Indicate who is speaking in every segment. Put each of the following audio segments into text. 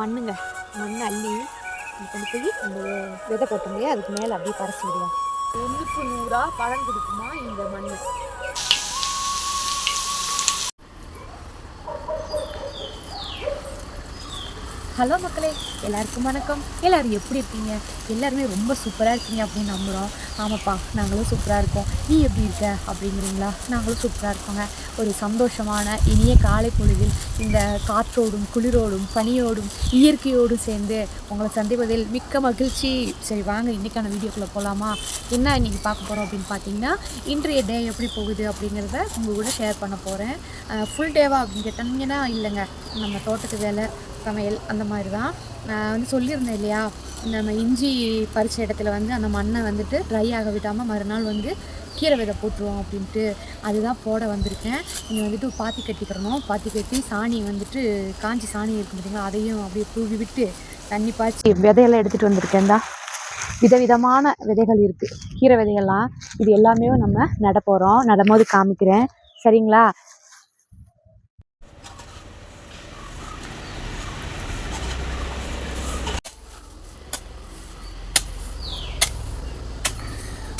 Speaker 1: மண்ணுங்க. மண் அள்ளி கொண்டு போய் அந்த விதை போட்டோம் இல்லையா அதுக்கு மேலே அப்படியே பறச்சு விடுவோம். ஒன்றுக்கு நூறா பழம் கொடுக்குமா இந்த மண் ஹலோ மக்களே எல்லாருக்கும் வணக்கம். எல்லாரும் எப்படி இருக்கீங்க? எல்லாருமே ரொம்ப சூப்பராக இருக்கீங்க அப்படின்னு நம்புகிறோம் ஆமாப்பா நாங்களும் சூப்பராக இருக்கோம். நீ எப்படி இருக்க? அப்படிங்கிறீங்களா? நாங்களும் சூப்பராக இருக்கோங்க. ஒரு சந்தோஷமான இனிய காலை பொழுதில் இந்த காற்றோடும் குளிரோடும் பனியோடும் இயற்கையோடும் சேர்ந்து உங்களை சந்திப்பதில் மிக்க மகிழ்ச்சி. சரி வாங்க இன்றைக்கான வீடியோக்குள்ளே போகலாமா என்ன இன்றைக்கி பார்க்க போகிறோம் அப்படின்னு பார்த்தீங்கன்னா இன்றைய டே எப்படி போகுது அப்படிங்கிறத உங்கள் கூட ஷேர் பண்ண போகிறேன் ஃபுல் டேவா அப்படின்னு கேட்டாங்கன்னா இல்லைங்க. நம்ம தோட்டத்து வேலை சமையல் அந்த மாதிரி தான் நான் வந்து சொல்லியிருந்தேன் இல்லையா? நம்ம இஞ்சி பறிச்ச இடத்துல வந்து அந்த மண்ணை வந்துட்டு ட்ரை ஆக விடாமல் மறுநாள் வந்து கீரை விதை போட்டுருவோம் அப்படின்ட்டு. அதுதான் போட வந்திருக்கேன். நீங்கள் வந்துட்டு பாத்தி கட்டிக்கிறணும் பாத்தி கட்டி சாணி வந்துட்டு காஞ்சி சாணி இருக்கும் பார்த்தீங்களா அதையும் அப்படியே தூவி விட்டு தண்ணி பாய்ச்சி விதையெல்லாம் எடுத்துகிட்டு வந்திருக்கேன். தான் விதவிதமான விதைகள் இருக்குது கீரை விதைகள்லாம் இது எல்லாமே நம்ம நட போகிறோம் நடும்போது காமிக்கிறேன். சரிங்களா?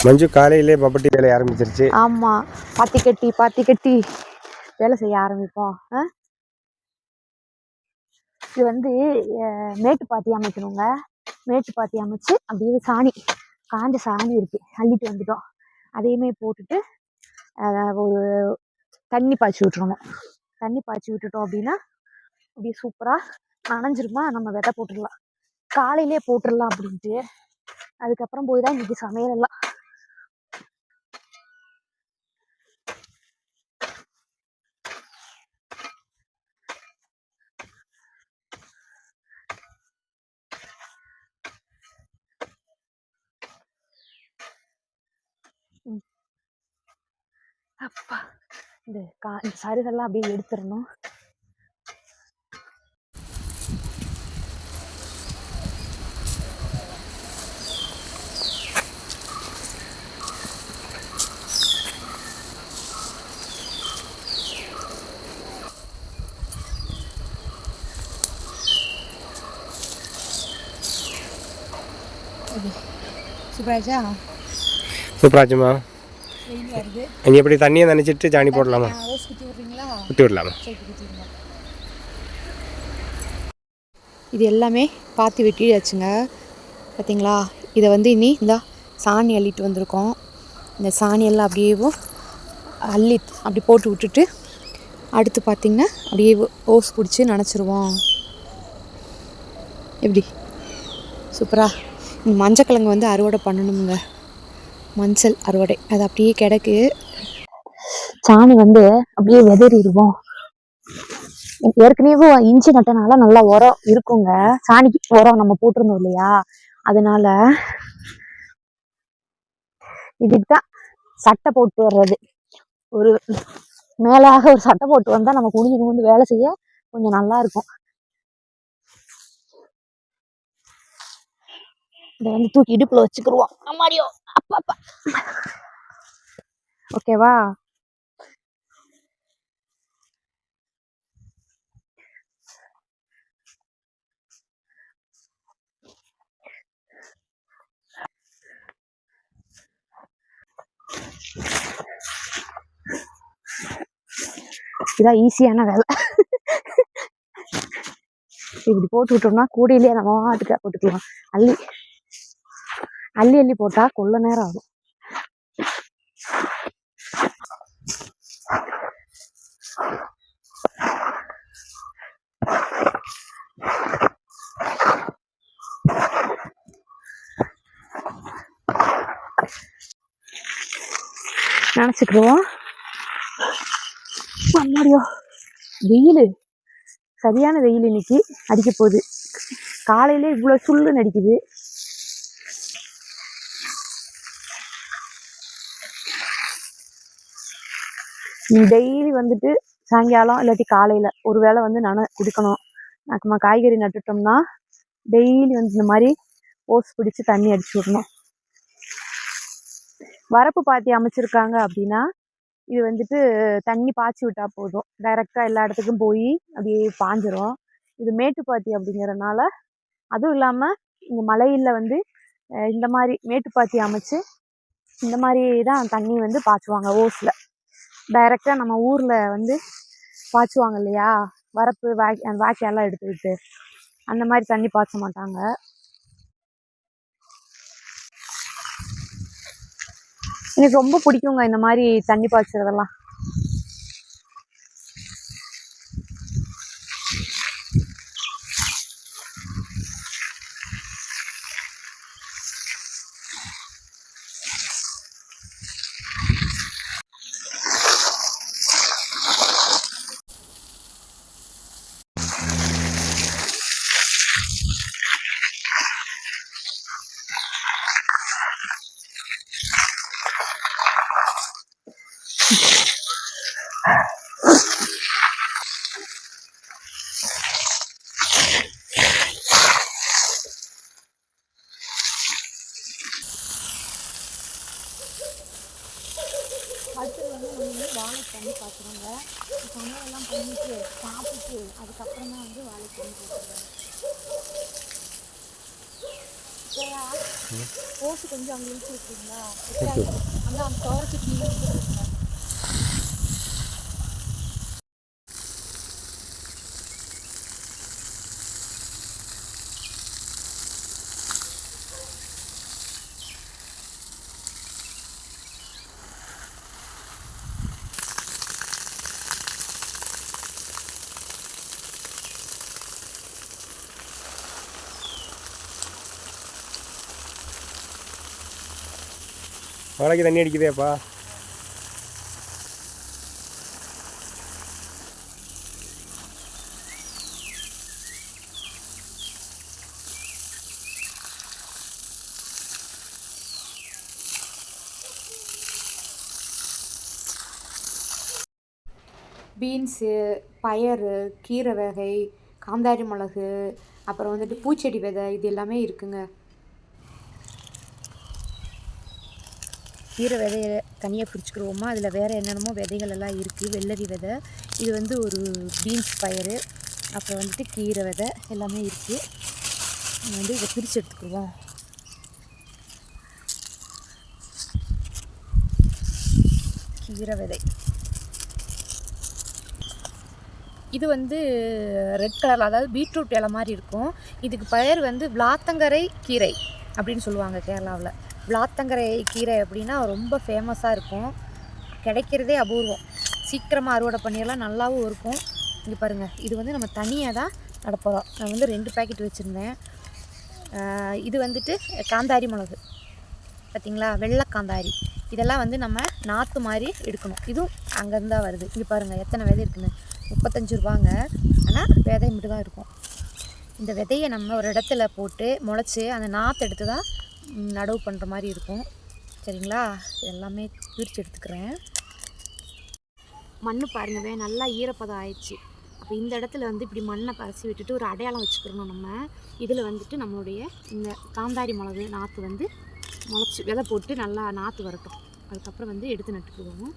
Speaker 2: மஞ்சு காலையிலே பப்பட்டி வேலை ஆரம்பிச்சிருச்சு.
Speaker 1: ஆமாம் பாத்தி கட்டி பாத்தி கட்டி வேலை செய்ய ஆரம்பிப்போம். இது வந்து மேட்டு பாத்தி அமைக்கணுங்க. மேட்டு பாத்தி அமைச்சு அப்படியே சாணி காஞ்ச சாணி இருக்கு. அள்ளிட்டு வந்துட்டோம். அதையுமே போட்டுட்டு ஒரு தண்ணி பாய்ச்சி விட்டுறணும் தண்ணி பாய்ச்சி விட்டுட்டோம் அப்படின்னா அப்படியே சூப்பராக நனைஞ்சிருமா நம்ம விதை போட்டுடலாம். காலையிலே போட்டுடலாம் அப்படின்ட்டு. அதுக்கப்புறம் போய் தான் இன்னைக்கு சமையல் எல்லாம். அப்பா இந்த கா இந்த சருகெல்லாம் அப்படியே எடுத்துடணும். சூப்பராச்சா
Speaker 2: சூப்பராச்சுமா இங்கே எப்படி தண்ணியை நினச்சிட்டு சாணி போடலாமா? ஊற்றி விடலாமா?
Speaker 1: இது எல்லாமே பாத்தி வெட்டியாச்சுங்க. பார்த்தீங்களா இதை வந்து இனி இந்த சாணி அள்ளிட்டு வந்திருக்கோம். இந்த சாணி எல்லாம் அப்படியே அள்ளி அப்படி போட்டு விட்டுட்டு அடுத்து பார்த்திங்கன்னா அப்படியே ஓஸ் பிடிச்சி நனைச்சிருவோம். எப்படி? சூப்பரா? இந்த மஞ்சக்கிழங்கு வந்து அறுவடை பண்ணணுங்க மஞ்சள் அறுவடை. அது அப்படியே கிடக்கு. சாணி வந்து அப்படியே விதறிடுவோம். ஏற்கனவே இஞ்சி நட்டனால நல்லா உரம் இருக்குங்க. சாணிக்கு உரம் நம்ம போட்டிருந்தோம் இல்லையா? அதனால இதுக்கு தான் சட்டை போட்டு வர்றது. ஒரு மேலாக ஒரு சட்டை போட்டு வந்தா நம்ம குனிஞ்சு வந்து வேலை செய்ய கொஞ்சம் நல்லா இருக்கும். இதை வந்து தூக்கி இடுப்புல வச்சுக்கிருவோம். அம்மாடியோ. அப்பா ஓகேவா? இதான் ஈஸியான வேலை. இப்படி போட்டு விட்டோம்னா கூடையிலேயே நம்ம வாட்டுக்கா போட்டுக்கலாம். அள்ளி. அள்ளி அள்ளி போட்டா கொள்ள நேரம் ஆகும். நினச்சிக்கிடுவோம். அம்மாடியோ வெயில். சரியான வெயில் இன்னைக்கு. அடிக்க போகுது. காலையிலே இவ்வளோ சுள்ளுன்னு அடிக்குது. டெய்லி வந்துட்டு சாயங்காலம் இல்லாட்டி காலையில ஒரு வேளை வந்து நன குடிக்கணும். நம்ம காய்கறி நட்டுட்டோம்னா டெய்லி வந்து இந்த மாதிரி ஓஸ் பிடிச்சி தண்ணி அடிச்சு விடணும். வரப்பு பாத்தி அமைச்சிருக்காங்க அப்படின்னா இது வந்துட்டு தண்ணி பாய்ச்சி விட்டா போதும். டைரக்டா எல்லா இடத்துக்கும் போய் அப்படியே பாஞ்சிரும். இது மேட்டுப்பாத்தி அப்படிங்கிறனால அதுவும் இல்லாமல் இந்த மலையில் வந்து இந்த மாதிரி மேட்டுப்பாத்தி அமைச்சு இந்த மாதிரி தான் தண்ணி வந்து பாய்ச்சுவாங்க ஓஸில் டைரெக்டாக நம்ம ஊரில் வந்து பாய்ச்சுவாங்க இல்லையா? வரப்பு வா அந்த வாய்க்கால்லாம் எடுத்துக்கிட்டு அந்த மாதிரி தண்ணி பாய்ச்ச மாட்டாங்க. எனக்கு ரொம்ப பிடிக்குங்க இந்த மாதிரி தண்ணி பாய்ச்சறதெல்லாம். அடுத்தது வந்து நம்ம வந்து வாழை தண்ணி பாய்ச்சுறோங்க சமையலெல்லாம் பண்ணிட்டு சாப்பிட்டு அதுக்கப்புறம் வந்து வாழை தண்ணி போட்டுருவாங்க ஓசு கொஞ்சம் அங்கே இழுத்து விட்டுருங்களா அந்த அந்த தோரத்துக்கு
Speaker 2: மழைக்கு தண்ணி அடிக்குதேப்பா.
Speaker 1: பீன்ஸு பயறு கீரை வகை காந்தாரி மிளகு அப்புறம் வந்துட்டு பூச்செடி விதை இது எல்லாமே இருக்குங்க. கீரை விதைய தனியாக பிரிச்சுக்கிடுவோமா அதில் வேறு என்னென்னமோ விதைகள் எல்லாம் இருக்குது வெள்ளரி விதை இது வந்து ஒரு பீன்ஸ் பயிறு அப்புறம் வந்துட்டு கீரை விதை எல்லாமே இருக்குது வந்து இதை பிரித்து எடுத்துக்கிடுவோம் கீரை விதை. இது வந்து ரெட் கலரில் அதாவது பீட்ரூட் இலை மாதிரி இருக்கும். இதுக்கு பெயர் வந்து விளாத்தங்கரை கீரை அப்படின்னு சொல்லுவாங்க கேரளாவில். விளாத்தங்கரை கீரை அப்படின்னா ரொம்ப ஃபேமஸாக இருக்கும். கிடைக்கிறதே அபூர்வம். சீக்கிரமாக அறுவடை பண்ணிடலாம் நல்லாவும் இருக்கும். இங்கே பாருங்கள் இது வந்து நம்ம தனியாக தான் நடப்போகிறோம் நான் வந்து ரெண்டு பேக்கெட் வச்சுருந்தேன். இது வந்துட்டு காந்தாரி மிளகு. பார்த்தீங்களா வெள்ளை காந்தாரி. இதெல்லாம் வந்து நம்ம நாற்று மாதிரி எடுக்கணும். இதுவும் அங்கேருந்து தான் வருது. இங்கே பாருங்கள் எத்தனை விதை இருக்குன்னு. முப்பத்தஞ்சு ரூபாங்க. ஆனால் விதை மட்டும் தான் இருக்கும். இந்த விதையை நம்ம ஒரு இடத்துல போட்டு முளைச்சி அந்த நாற்று எடுத்து தான் நடவு பண்ணுற மாதிரி இருக்கும். சரிங்களா? எல்லாமே பிரித்து எடுத்துக்கிறேன். மண் பாருங்கவே நல்லா ஈரப்பதம் ஆயிடுச்சு. அப்போ இந்த இடத்துல வந்து இப்படி மண்ணை பரசி விட்டுட்டு ஒரு அடையாளம் வச்சுக்கிறணும் நம்ம. இதில் வந்துட்டு நம்மளுடைய இந்த காந்தாரி மிளகு நாற்று வந்து முளைச்சி விதை போட்டு நல்லா நாற்று வரட்டும். அதுக்கப்புறம் வந்து எடுத்து நட்டுக்குவோம்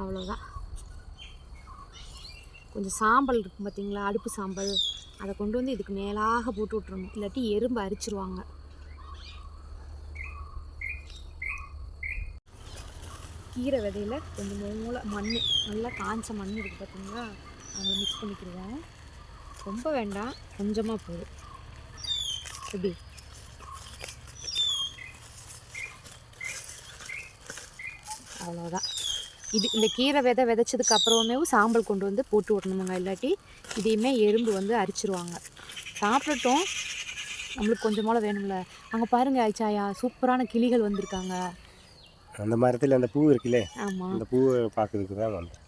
Speaker 1: அவ்வளோதான் கொஞ்சம் சாம்பல் இருக்கும் பார்த்தீங்களா அடுப்பு சாம்பல். அதை கொண்டு வந்து இதுக்கு மேலாக போட்டு விட்றணும் இல்லாட்டி எறும்பு அரிச்சிருவாங்க. கீரை விதையில கொஞ்சம் மூளை மண் நல்லா காஞ்ச மண் இருக்குது பார்த்தீங்களா அதை மிக்ஸ் பண்ணிக்கிடுவோம் ரொம்ப வேண்டாம் கொஞ்சமாக போதும். எப்படி? அவ்வளோதான் இது இந்த கீரை விதை விதைச்சதுக்கு அப்புறமே சாம்பல் கொண்டு வந்து போட்டு விடணுமுங்க. இல்லாட்டி இதையுமே எறும்பு வந்து அரிச்சிருவாங்க. சாப்பிடட்டும். நம்மளுக்கு கொஞ்சம் போல வேணும்ல. அங்கே பாருங்க ஆயிச்சாயா சூப்பரான கிளிகள் வந்திருக்காங்க.
Speaker 2: அந்த மரத்தில் அந்த பூ இருக்குல்லே?
Speaker 1: ஆமாம்
Speaker 2: அந்த பூவை பார்க்கறதுக்கு தான் வந்தேன்.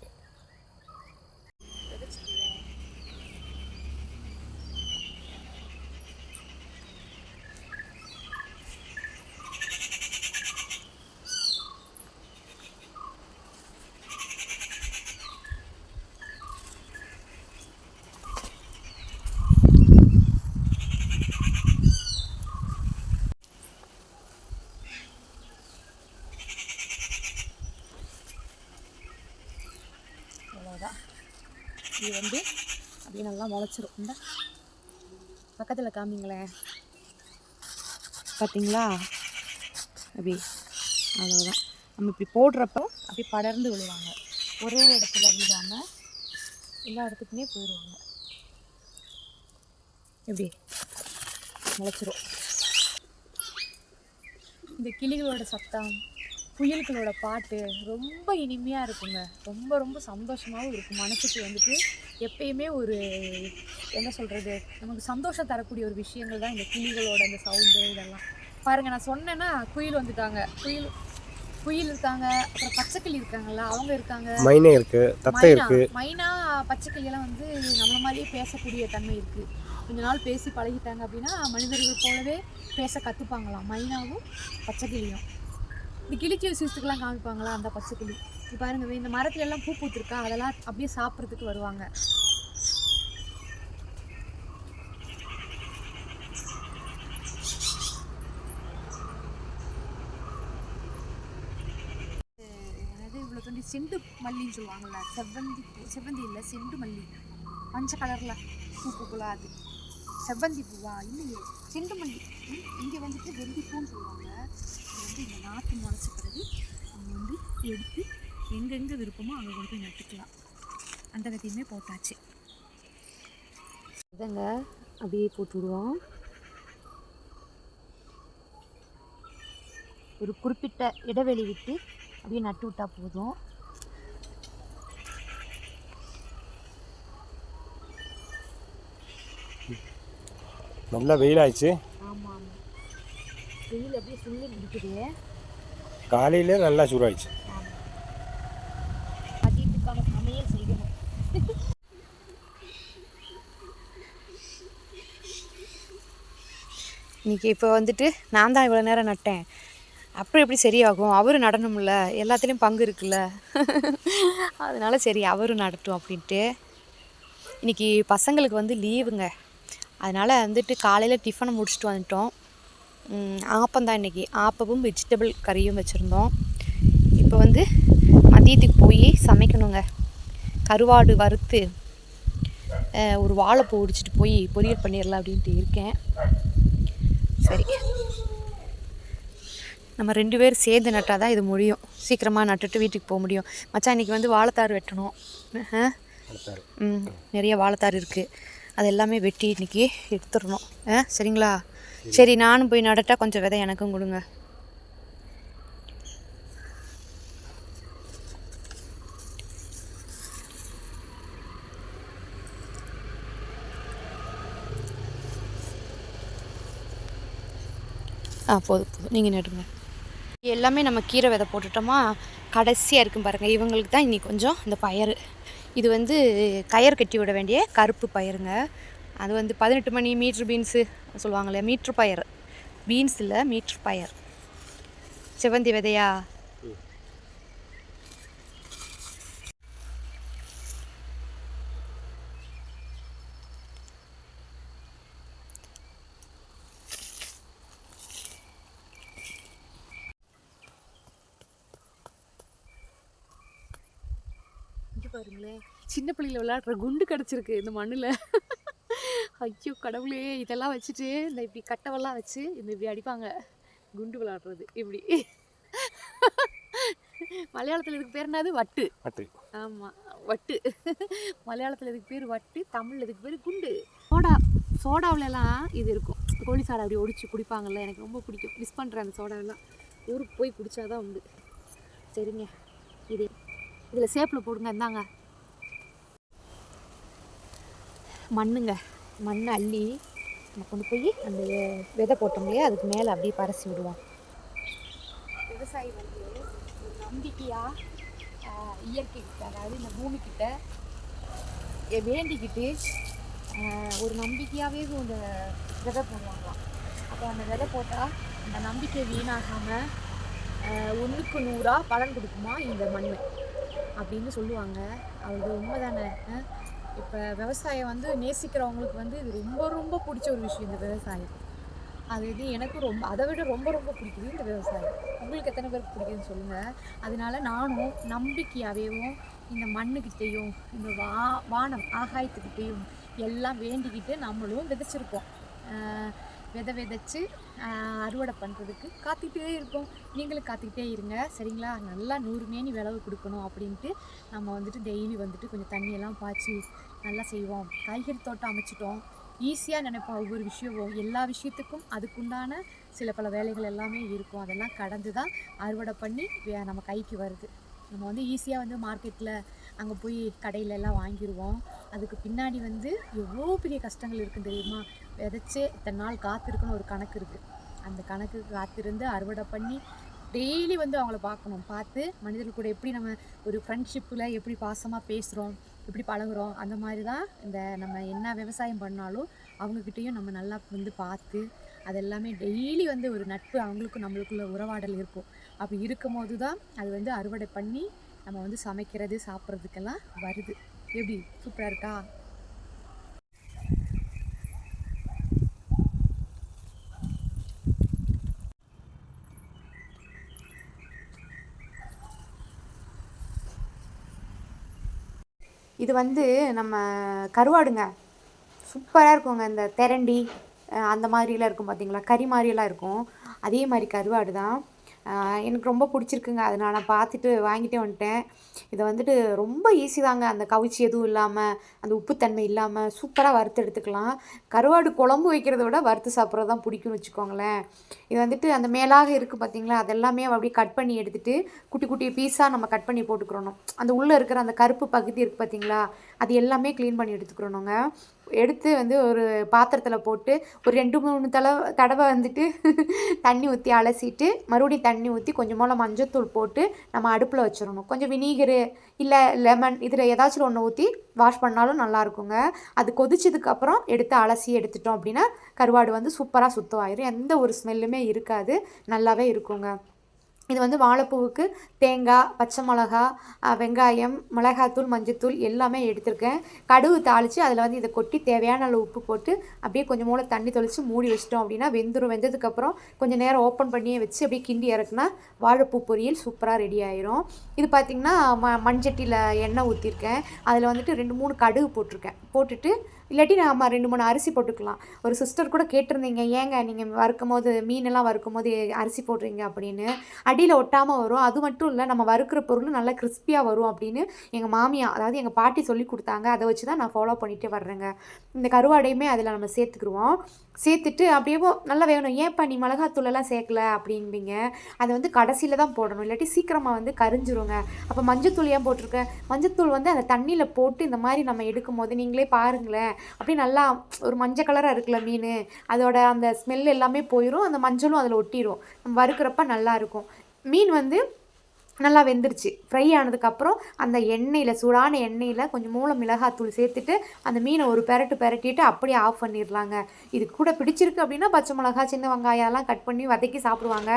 Speaker 1: இது வந்து அப்படியே நல்லா முளைச்சிரும். இந்த பக்கத்தில் காமிங்களேன். பார்த்தீங்களா அப்படி அவ்வளோதான் நம்ம இப்படி போடுறப்போ அப்படி படர்ந்து விழுவாங்க. ஒரே ஒரு இடத்துல விழுவாமல் எல்லா இடத்துக்குமே போயிடுவாங்க எப்படி முளைச்சிரும். இந்த கிளிகளோட சத்தம் புயல்களோட பாட்டு ரொம்ப இனிமையாக இருக்குங்க. ரொம்ப ரொம்ப சந்தோஷமாகவும் இருக்கும். மனசுக்கு வந்துட்டு எப்பயுமே ஒரு என்ன சொல்கிறது நமக்கு சந்தோஷம் தரக்கூடிய ஒரு விஷயங்கள் தான் இந்த கிளிகளோட இந்த சவுண்டு இதெல்லாம். பாருங்கள் நான் சொன்னேன்னா குயில் வந்துட்டாங்க. குயில் குயில் இருக்காங்க அப்புறம் பச்சைக்கிளி இருக்காங்கல்ல அவங்க இருக்காங்க.
Speaker 2: மைனே இருக்கு தத்தை
Speaker 1: மைனா
Speaker 2: இருக்கு.
Speaker 1: மைனா பச்சைக்கிளியெல்லாம் வந்து நம்மள மாதிரியே பேசக்கூடிய தன்மை இருக்குது கொஞ்ச நாள் பேசி பழகிட்டாங்க அப்படின்னா மனிதர்கள் போலவே பேச கற்றுப்பாங்களாம் மைனாவும் பச்சைக்கிளியும். இந்த கிளிச்சி விசேஷத்துக்குலாம் காமிப்பாங்களா? அந்த பச்சைக்கிளி இப்போ பாருங்க இந்த மரத்துல எல்லாம் பூ பூத்துருக்கா? அதெல்லாம் அப்படியே சாப்பிட்றதுக்கு வருவாங்க. அதாவது செண்டு மல்லின்னு சொல்லுவாங்கள்ல செவ்வந்தி செவ்வந்தி இல்லை செண்டு மல்லி. மஞ்சள் கலரில் பூ பூக்குள்ள அது. செவ்வந்தி பூவா? இல்லையே செண்டு மல்லி. இங்கே வந்துட்டு வெந்தி பூன்னு சொல்லுவாங்க. இந்த நாற்று முளைச்ச பிறகு நம்ம வந்து எடுத்து எங்கெங்கே விருப்பமோ அங்கே கொண்டு போய் நட்டுக்கலாம். அந்த விதையுமே போட்டாச்சு. இதங்க அப்படியே போட்டு விடுவோம். ஒரு குறிப்பிட்ட இடைவெளி விட்டு அப்படியே நட்டு விட்டா போதும்.
Speaker 2: நல்லா வெயில் ஆயிடுச்சு
Speaker 1: ஆமாம் ஆமாம் வெயில் அப்படியே சுள்ளி முடிக்குது
Speaker 2: காலையிலே நல்லா சூடாயிடுச்சு.
Speaker 1: மதியத்துக்கான சமையல் செய்யணும். இன்னைக்கு இப்போ வந்துட்டு நான் தான் இவ்வளோ நேரம் நட்டேன். அப்புறம் எப்படி சரியாகும்? அவரும் நடணும்ல. எல்லாத்துலேயும் பங்கு இருக்குல்ல. அதனால சரி அவரும் நடட்டும் அப்படின்ட்டு. இன்னைக்கு பசங்களுக்கு வந்து லீவுங்க அதனால் வந்துட்டு காலையில் டிஃபனை முடிச்சுட்டு வந்துட்டோம். ஆப்பம் தான் இன்றைக்கி ஆப்பமும் வெஜிடபிள் கறியும் வச்சுருந்தோம். இப்போ வந்து மதியத்துக்கு போய் சமைக்கணுங்க. கருவாடு வறுத்து ஒரு வாழைப்பூ உடிச்சிட்டு போய் பொரியல் பண்ணிடலாம் அப்படின்ட்டு இருக்கேன். சரி. நம்ம ரெண்டு பேர் சேர்ந்து நட்டால் தான் இது முடியும். சீக்கிரமாக நட்டுட்டு வீட்டுக்கு போக முடியும். மச்சான் இன்றைக்கி வந்து வாழைத்தார் வெட்டணும். ம் நிறைய வாழைத்தார் இருக்குது அது எல்லாமே வெட்டி இன்னைக்கு எடுத்துடணும். ஆ சரிங்களா? சரி நானும் போய் நடட்டா கொஞ்சம் விதை எனக்கும் கொடுங்க. ஆ போதும் போதும். நீங்கள் நடுங்க. எல்லாமே நம்ம கீரை விதை போட்டுட்டோமா? கடைசியாக இருக்கும் பாருங்கள் இவங்களுக்கு தான் இன்னைக்கு கொஞ்சம் இந்த பயறு. இது வந்து கயர் கட்டி விட வேண்டிய கருப்பு பயிருங்க அது வந்து பதினெட்டு மணி மீட்ரு பீன்ஸு சொல்லுவாங்களே மீட்ரு பயர் பீன்ஸ் இல்லை மீட்ரு பயர் செவ்வந்தி விதையா? பாருங்களேன். சின்ன பிள்ளையில விளையாடுற குண்டு கிடச்சிருக்கு இந்த மண்ணில். ஐயோ கடவுளே இதெல்லாம் வச்சுட்டு இந்த இப்படி கட்டவெல்லாம் வச்சு இந்த இப்படி அடிப்பாங்க. குண்டு விளையாடுறது இப்படி. மலையாளத்தில் இதுக்கு பேர் என்னது? வட்டு.
Speaker 2: மட்டு
Speaker 1: ஆமாம் வட்டு. மலையாளத்தில் இதுக்கு பேர் வட்டு தமிழில் இதுக்கு பேர் குண்டு. சோடா சோடாவிலலாம் இது இருக்கும். கோழி சாடை அப்படி ஒடிச்சு குடிப்பாங்கல்ல எனக்கு ரொம்ப பிடிக்கும். மிஸ் பண்ணுறேன் அந்த சோடாவெல்லாம். ஊருக்கு போய் குடிச்சாதான் உண்டு. சரிங்க. இது இதில் சேப்பில் போடுங்க இந்தாங்க. மண்ணுங்க. மண் அள்ளி நம்ம கொண்டு போய் அந்த விதை போட்டோம் இல்லையா? அதுக்கு மேலே அப்படியே பரசி விடுவோம். விவசாயி வந்து ஒரு நம்பிக்கையாக இயற்கைக்கிட்ட அதாவது இந்த பூமிக்கிட்ட வேண்டிக்கிட்டு ஒரு நம்பிக்கையாகவே இந்த விதை போடுவாங்களாம். அப்போ அந்த விதை போட்டால் அந்த நம்பிக்கை வீணாகாமல் ஒன்றுக்கு நூறாக பலன் கொடுக்குமா இந்த மண் அப்படின்னு சொல்லுவாங்க. அது உண்மைதானே இப்போ விவசாயம் வந்து நேசிக்கிறவங்களுக்கு வந்து இது ரொம்ப ரொம்ப பிடிச்ச ஒரு விஷயம் இந்த விவசாயம். அது இது எனக்கு ரொம்ப அதை விட ரொம்ப ரொம்ப பிடிக்குது இந்த விவசாயம். உங்களுக்கு எத்தனை பேருக்கு பிடிக்குதுன்னு சொல்லுங்கள் அதனால நானும் நம்பிக்கையாகவும் இந்த மண்ணுக்கிட்டேயும் இந்த வா வானம் ஆகாயத்துக்கிட்டேயும் எல்லாம் வேண்டிக்கிட்டு நம்மளும் விதைச்சிருப்போம். விதை விதைச்சி அறுவடை பண்ணுறதுக்கு காத்துக்கிட்டே இருப்போம். நீங்களும் காத்துக்கிட்டே இருங்க சரிங்களா? நல்லா நூறு மேனி விளவு கொடுக்கணும் அப்படின்ட்டு நம்ம வந்துட்டு டெய்லி வந்துட்டு கொஞ்சம் தண்ணியெல்லாம் பாய்ச்சி நல்லா செய்வோம். காய்கறி தோட்டம் அமைச்சிட்டோம். ஈஸியாக நினைப்போம் ஒவ்வொரு விஷயமும். எல்லா விஷயத்துக்கும் அதுக்குண்டான சில பல வேலைகள் எல்லாமே இருக்கும். அதெல்லாம் கடந்து தான் அறுவடை பண்ணி வே- நம்ம கைக்கு வருது. நம்ம வந்து ஈஸியாக வந்து மார்க்கெட்டில் அங்கே போய் கடையில எல்லாம் வாங்கிடுவோம் அதுக்கு பின்னாடி வந்து எவ்வளோ பெரிய கஷ்டங்கள் இருக்குது தெரியுமா? விதைச்சே இத்தனை நாள் காத்திருக்குன்னு ஒரு கணக்கு இருக்குது அந்த கணக்கு காத்திருந்து அறுவடை பண்ணி டெய்லி வந்து அவங்கள பார்க்கணும். பார்த்து மனிதர்கள் கூட எப்படி நம்ம ஒரு ஃப்ரெண்ட்ஷிப்பில் எப்படி பாசமாக பேசுகிறோம் எப்படி பழகுறோம் அந்த மாதிரி தான் இந்த நம்ம என்ன விவசாயம் பண்ணாலும் அவங்கக்கிட்டேயும் நம்ம நல்லா வந்து பார்த்து அதெல்லாமே டெய்லி வந்து ஒரு நட்பு அவங்களுக்கும் நம்மளுக்குள்ள உறவாடல் இருக்கும். அப்படி இருக்கும் போது தான் அது வந்து அறுவடை பண்ணி நம்ம வந்து சமைக்கிறது சாப்பிட்றதுக்கெல்லாம் வருது. எப்படி? சூப்பராக இருக்கா? இது வந்து நம்ம கருவாடுங்க. சூப்பராக இருக்குங்க. இந்த தெரண்டி அந்த மாதிரிலாம் இருக்கும் பார்த்தீங்களா கறி மாதிரியெல்லாம் இருக்கும். அதே மாதிரி கருவாடு தான். எனக்கு ரொம்ப பிடிச்சிருக்குங்க. அதை நான் பார்த்துட்டு வாங்கிட்டே வந்துட்டேன். இதை வந்துட்டு ரொம்ப ஈஸி தாங்க. அந்த கவுச்சி எதுவும் இல்லாமல் அந்த உப்புத்தன்மை இல்லாமல் சூப்பராக வறுத்து எடுத்துக்கலாம். கருவாடு குழம்பு வைக்கிறத விட வறுத்து சாப்பிட்றது தான் பிடிக்கும்னு வச்சுக்கோங்களேன். இது வந்துட்டு அந்த மேலாக இருக்குது பார்த்தீங்களா அதெல்லாமே அப்படியே கட் பண்ணி எடுத்துட்டு குட்டி குட்டி பீஸாக நம்ம கட் பண்ணி போட்டுக்கிறணும். அந்த உள்ளே இருக்கிற அந்த கருப்பு பகுதி இருக்குது பார்த்தீங்களா அது எல்லாமே க்ளீன் பண்ணி எடுத்துக்கிறணுங்க. எடுத்து வந்து ஒரு பாத்திரத்தில் போட்டு ஒரு ரெண்டு மூணு தடவை தடவை வந்துட்டு தண்ணி ஊற்றி அலசிட்டு மறுபடியும் தண்ணி ஊற்றி கொஞ்சமாக மஞ்சத்தூள் போட்டு நம்ம அடுப்பில் வச்சிடணும். கொஞ்சம் வினீகரு இல்லை லெமன் இதில் ஏதாச்சும் ஒன்று ஊற்றி வாஷ் பண்ணாலும் நல்லாயிருக்குங்க அது கொதிச்சதுக்கப்புறம் எடுத்து அலசி எடுத்துட்டோம் அப்படின்னா கருவாடு வந்து சூப்பராக சுத்தமாயிரும் எந்த ஒரு ஸ்மெல்லுமே இருக்காது. நல்லாவே இருக்குங்க. இது வந்து வாழைப்பூவுக்கு தேங்காய் பச்சை மிளகா வெங்காயம் மிளகாத்தூள் மஞ்சத்தூள் எல்லாமே எடுத்திருக்கேன். கடுகு தாளித்து அதில் வந்து இதை கொட்டி தேவையான அளவு உப்பு போட்டு அப்படியே கொஞ்சம் மூளை தண்ணி தொளித்து மூடி வச்சிட்டோம் அப்படின்னா வெந்துடும் வெந்ததுக்கப்புறம் கொஞ்சம் நேரம் ஓப்பன் பண்ணியே வச்சு அப்படியே கிண்டி இறக்குனா வாழைப்பூ பொரியல் சூப்பராக ரெடி ஆயிரும். இது பார்த்திங்கன்னா ம மண்சட்டியில் எண்ணெய் ஊற்றிருக்கேன் அதில் வந்துட்டு ரெண்டு மூணு கடுகு போட்டிருக்கேன். போட்டுட்டு இல்லாட்டி நம்ம ரெண்டு மூணு அரிசி போட்டுக்கலாம். ஒரு சிஸ்டர் கூட கேட்டிருந்தீங்க ஏங்க நீங்கள் வறுக்கும் போது மீனெல்லாம் வறுக்கும் போது அரிசி போடுறீங்க? அப்படின்னு. அடியில் ஒட்டாமல் வரும். அது மட்டும் இல்லை நம்ம வறுக்கிற பொருள் நல்லா கிறிஸ்பியாக வரும் அப்படின்னு எங்கள் மாமியா அதாவது எங்கள் பாட்டி சொல்லி கொடுத்தாங்க. அதை வச்சு தான் நான் ஃபாலோ பண்ணிகிட்டே வர்றேங்க. இந்த கருவாடையுமே அதில் நம்ம சேர்த்துக்குருவோம். சேர்த்துட்டு அப்படியே நல்லா வேகணும். ஏன்ப்பா நீ மிளகாத்தூளெல்லாம் சேர்க்கல? அப்படின்பீங்க அதை வந்து கடைசியில் தான் போடணும். இல்லாட்டி சீக்கிரமாக வந்து கரிஞ்சிருங்க. அப்போ மஞ்சத்தூள் ஏன் போட்டிருக்க? மஞ்சத்தூள் வந்து அந்த தண்ணியில் போட்டு இந்த மாதிரி நம்ம எடுக்கும் போது நீங்களே பாருங்களேன். அப்படியே நல்லா ஒரு மஞ்சள் கலராக இருக்குல்ல மீன்? அதோட அந்த ஸ்மெல் எல்லாமே போயிடும் அந்த மஞ்சளும் அதில் ஒட்டிடும் நம்ம வறுக்கிறப்ப நல்லா இருக்கும். மீன் வந்து நல்லா வெந்துருச்சு. ஃப்ரை ஆனதுக்கப்புறம் அந்த எண்ணெயில் சூடான எண்ணெயில் கொஞ்சம் மூளை மிளகாத்தூள் சேர்த்துட்டு அந்த மீனை ஒரு பெரட்டு பெரட்டிட்டு அப்படியே ஆஃப் பண்ணிடலாங்க. இது கூட பிடிச்சிருக்கு அப்படின்னா பச்சை மிளகா சின்ன வெங்காயம்லாம் கட் பண்ணி வதக்கி சாப்பிடுவாங்க.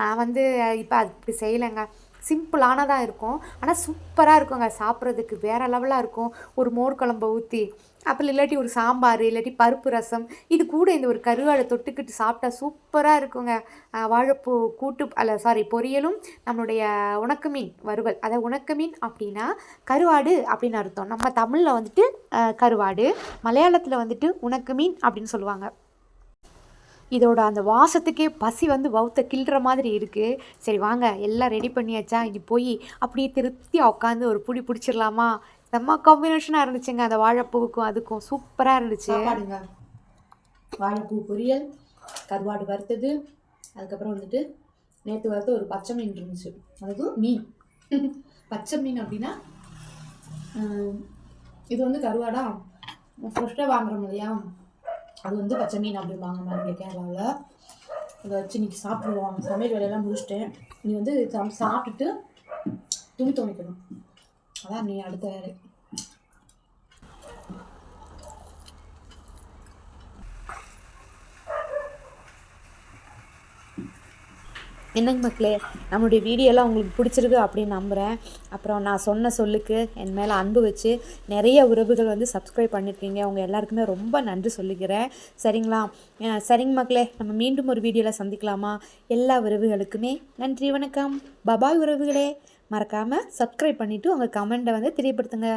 Speaker 1: நான் வந்து இப்போ அது இப்படி செய்யலைங்க சிம்பிளானதாக இருக்கும். ஆனால் சூப்பராக இருக்குங்க. சாப்பிட்றதுக்கு வேறு லெவலாக இருக்கும். ஒரு மோர் குழம்பை ஊற்றி அப்புறம் இல்லாட்டி ஒரு சாம்பார் இல்லாட்டி பருப்பு ரசம் இது கூட இந்த ஒரு கருவாடை தொட்டுக்கிட்டு சாப்பிட்டா சூப்பராக இருக்குங்க. வாழைப்பூ கூட்டு அல்ல சாரி பொரியலும் நம்மளுடைய உணக்க மீன் வறுவல். அதாவது உணக்க மீன் அப்படின்னா கருவாடு அப்படின்னு அர்த்தம். நம்ம தமிழில் வந்துட்டு கருவாடு மலையாளத்தில் வந்துட்டு உணக்க மீன் அப்படின்னு சொல்லுவாங்க. இதோட அந்த வாசத்துக்கே பசி வந்து வவுத்த கிள்ற மாதிரி இருக்குது சரி வாங்க எல்லாம் ரெடி பண்ணியாச்சா? இது போய் அப்படியே திருப்தியாக உட்காந்து ஒரு புடி பிடிச்சிடலாமா? செம்ம காம்பினேஷனாக இருந்துச்சுங்க. அந்த வாழைப்பூவுக்கும் அதுக்கும் சூப்பராக இருந்துச்சு.
Speaker 3: சாப்பாடுங்க. வாழைப்பூ பொரியல் கருவாடு வறுத்தது அதுக்கப்புறம் வந்துட்டு நேற்று வறுத்த ஒரு பச்சை மீன் இருந்துச்சு. அதாவது மீன். பச்சை மீன் அப்படின்னா இது வந்து கருவாடா. ஃப்ரெஷ்ஷாக வாங்குறோம் இல்லையா? அது வந்து பச்சை மீன் அப்படிம்பாங்க மாதிரி கேரளாவில் அதை வச்சு இன்னைக்கு சாப்பிடுவோம். சமையல் வேலையெல்லாம் முடிச்சுட்டேன். நீ வந்து சாப்பிட்டுட்டு துணி துவைக்கணும். அதான் நீ அடுத்த வேலை.
Speaker 1: என்னங்க மக்களே நம்மளுடைய வீடியோலாம் உங்களுக்கு பிடிச்சிருக்கு அப்படின்னு நம்புகிறேன் அப்புறம் நான் சொன்ன சொல்லுக்கு என் மேலே அன்பு வச்சு நிறைய உறவுகள் வந்து சப்ஸ்கிரைப் பண்ணியிருக்கீங்க அவங்க எல்லாருக்குமே ரொம்ப நன்றி சொல்லிக்கிறேன். சரிங்களா? சரிங்க மக்களே நம்ம மீண்டும் ஒரு வீடியோவில் சந்திக்கலாமா? எல்லா உறவுகளுக்குமே நன்றி வணக்கம். பபாய் உறவுகளே. மறக்காமல் சப்ஸ்கிரைப் பண்ணிவிட்டு உங்கள் கமெண்ட்டை வந்து தெரியப்படுத்துங்க.